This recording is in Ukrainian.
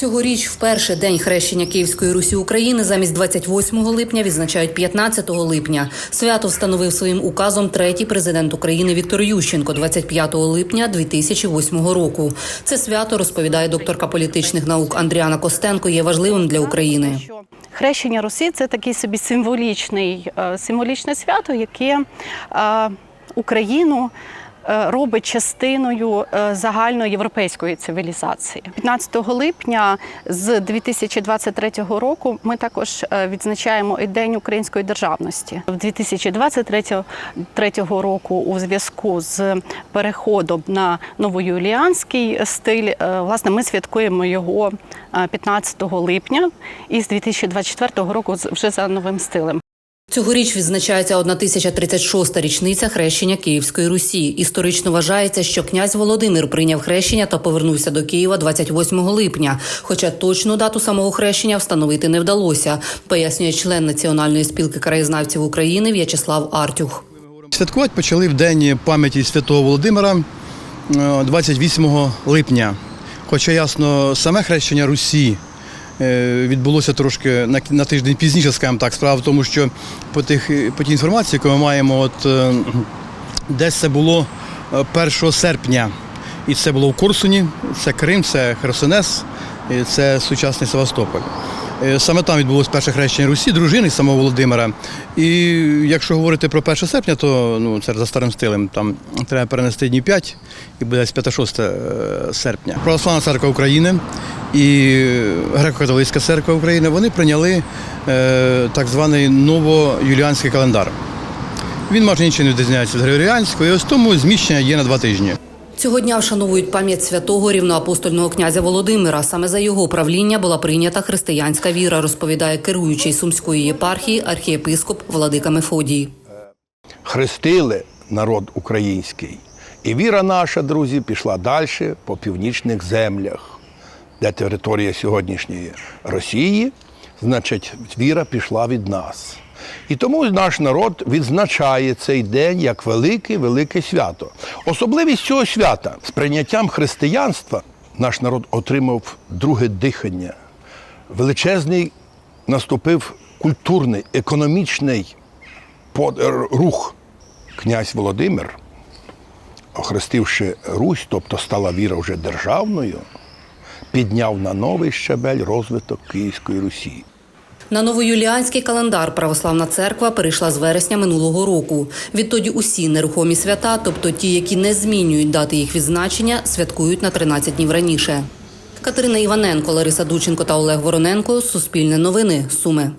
Цьогоріч вперше день хрещення Київської Русі України замість 28 липня відзначають 15 липня. Свято встановив своїм указом третій президент України Віктор Ющенко 25 липня 2008 року. Це свято розповідає докторка політичних наук Андріана Костенко. Є важливим для України. Хрещення Русі це такий собі символічний, е, символічне свято, яке е, Україну робить частиною е, загальноєвропейської цивілізації. 15 липня з 2023 року ми також е, відзначаємо і День української державності. В 2023 третього року у зв'язку з переходом на новоюліанський стиль, е, власне, ми святкуємо його е, 15 липня і з 2024 року вже за новим стилем. Цьогоріч відзначається 1036-та річниця хрещення Київської Русі. Історично вважається, що князь Володимир прийняв хрещення та повернувся до Києва 28 липня. Хоча точну дату самого хрещення встановити не вдалося, пояснює член Національної спілки краєзнавців України В'ячеслав Артюх. Святкувати почали в день пам'яті святого Володимира е, 28 липня. Хоча ясно, саме хрещення Русі е, відбулося трошки на, на тиждень пізніше, скажімо так. Справа в тому, що по, тих, по тій інформації, яку ми маємо, от, е, десь це було е, 1 серпня. І це було в Корсуні, це Крим, це Херсонес, це сучасний Севастополь. Е, Саме там відбулося перше хрещення Русі, дружини самого Володимира. І якщо говорити про 1 серпня, то ну, це за старим стилем. Там треба перенести дні 5 і буде 5-6 е, серпня. Православна церква України і Греко-католицька церква України вони прийняли е, так званий новоюліанський календар. Він майже нічим не відрізняється від Григоріанського, і ось тому зміщення є на два тижні. Цього дня вшановують пам'ять святого рівноапостольного князя Володимира. Саме за його правління була прийнята християнська віра, розповідає керуючий сумської єпархії архієпископ Владика Мефодій. хрестили народ український. І віра наша, друзі, пішла далі по північних землях, де територія сьогоднішньої Росії, значить, віра пішла від нас. І тому наш народ відзначає цей день як велике, велике свято. Особливість цього свята з прийняттям християнства наш народ отримав друге дихання. Величезний наступив культурний, економічний рух князь Володимир, охрестивши Русь, тобто стала віра вже державною, підняв на новий щабель розвиток Київської Русі. На новоюліанський календар православна церква перейшла з вересня минулого року. Відтоді усі нерухомі свята, тобто ті, які не змінюють дати їх відзначення, святкують на 13 днів раніше. Катерина Іваненко, Лариса Дученко та Олег Вороненко. Суспільне новини. Суми.